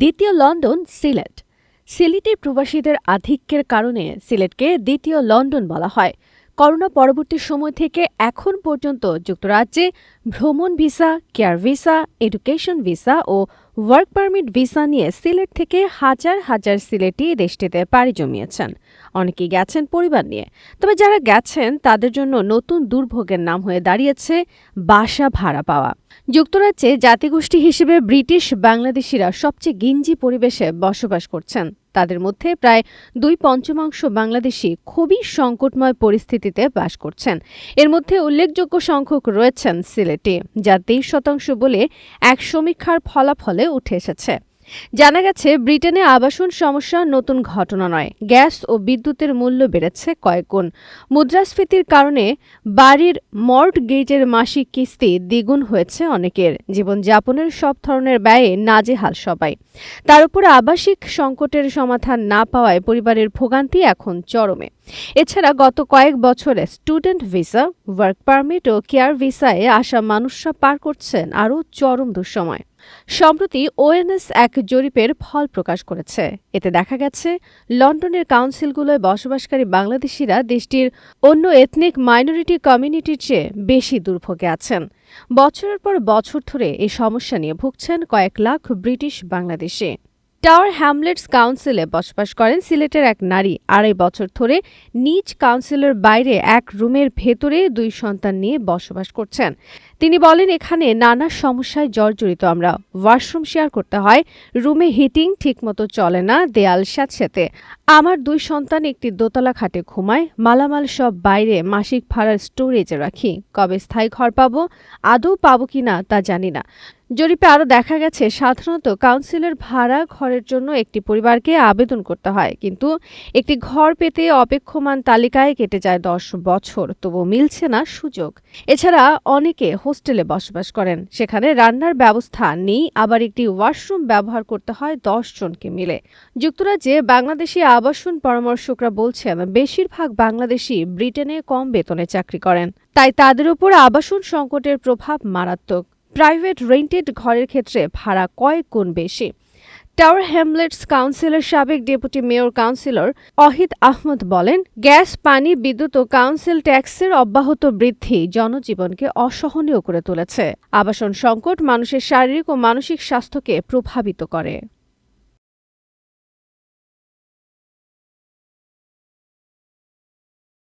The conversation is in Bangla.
দ্বিতীয় লন্ডন, সিলেট। সিলেটে প্রবাসীদের আধিক্যের কারণে সিলেটকে দ্বিতীয় লন্ডন বলা হয়। করোনা পরবর্তী সময় থেকে এখন পর্যন্ত যুক্তরাজ্যে ভ্রমণ visa, care visa, education visa ও ওয়ার্ক পারমিট ভিসা নিয়ে সিলেট থেকে হাজার হাজার সিলেটি দেশটিতে পাড়ি জমিয়েছেন। অনেকেই গেছেন পরিবার নিয়ে। তবে যারা গেছেন, তাদের জন্য নতুন দুর্ভোগের নাম হয়ে দাঁড়িয়েছে বাসা ভাড়া পাওয়া। যুক্তরাজ্যে জাতিগোষ্ঠী হিসেবে ব্রিটিশ বাংলাদেশিরা সবচেয়ে গিঞ্জি পরিবেশে বসবাস করছেন। তাদের মধ্যে প্রায় দুই পঞ্চমাংশ বাংলাদেশি খুবই সংকটময় পরিস্থিতিতে বাস করছেন। এর মধ্যে উল্লেখযোগ্য সংখ্যক রয়েছেন সিলেটে, যা তেইশ শতাংশ বলে এক সমীক্ষার ফলাফলে উঠে এসেছে। জানা গেছে, ব্রিটেনে আবাসন সমস্যা নতুন ঘটনা নয়। গ্যাস ও বিদ্যুতের মূল্য বেড়েছে কয়েক গুণ। মুদ্রাস্ফীতির কারণে বাড়ির মর্ট গেজের মাসিক কিস্তি দ্বিগুণ হয়েছে অনেকের। জীবনযাপনের সব ধরনের ব্যয়ে নাজেহাল সবাই। তার উপর আবাসিক সংকটের সমাধান না পাওয়ায় পরিবারের ভোগান্তি এখন চরমে। এছাড়া গত কয়েক বছরে স্টুডেন্ট ভিসা, ওয়ার্ক পারমিট ও কেয়ার ভিসায় আসা মানুষরা পার করছেন আরও চরম দুঃসময়। সম্প্রতি ওএনএস এক জরিপের ফল প্রকাশ করেছে। এতে দেখা গেছে, লন্ডনের কাউন্সিলগুলোয় বসবাসকারী বাংলাদেশিরা দেশটির অন্য এথনিক মাইনরিটি কমিউনিটির চেয়ে বেশি দুর্ভোগে আছেন। বছরের পর বছর ধরে এই সমস্যা নিয়ে ভুগছেন কয়েক lakh British Bangladeshi. Tower Hamlets কাউন্সিলে বসবাস করেন সিলেটের এক নারী। আড়াই বছর ধরে নিজ কাউন্সিলের বাইরে এক রুমের ভেতরে দুই সন্তান নিয়ে বসবাস করছেন। তিনি বলেন, এখানে নানা সমস্যায় জর্জরিত আমরা। ওয়াশরুম শেয়ার করতে হয়, রুমে হিটিং ঠিকমতো চলে না, দেয়াল স্যাঁতস্যাঁতে আমার দুই সন্তান একটি দোতলা খাটে ঘুমায়, মালামাল সব বাইরে, মাসিক ভাড়ার স্টোরেজে রাখি। কবে স্থায়ী ঘর পাবো, আদৌ পাবো কিনা তা জানি না। জরিপে আরও দেখা গেছে, সাধারণত কাউন্সিলের ভাড়া ঘরের জন্য একটি পরিবারকে আবেদন করতে হয়। কিন্তু একটি ঘর পেতে অপেক্ষমান তালিকায় কেটে যায় দশ বছর তবু মিলছে না সুযোগ। এছাড়া অনেকে হোস্টেলে বসবাস করেন। সেখানে রান্নার ব্যবস্থা নেই, আবার একটি ওয়াশরুম ব্যবহার করতে হয় দশ জনকে মিলে। যুক্তরাজ্যে বাংলাদেশি আবাসন পরামর্শকরা বলছেন, বেশিরভাগ বাংলাদেশি ব্রিটেনে কম বেতনে চাকরি করেন। তাই তাদের উপর আবাসন সংকটের প্রভাব মারাত্মক। প্রাইভেট রেন্টেড ঘরের ক্ষেত্রে ভাড়া কয়েক গুণ বেশি। টাওয়ার হ্যামলেটস কাউন্সিলের সাবেক deputy mayor councillor Ohid Ahmed বলেন, গ্যাস, পানি, বিদ্যুৎ ও কাউন্সিল ট্যাক্সের অব্যাহত বৃদ্ধি জনজীবনকে অসহনীয় করে তুলেছে। আবাসন সংকট মানুষের শারীরিক ও মানসিক স্বাস্থ্যকে প্রভাবিত করে।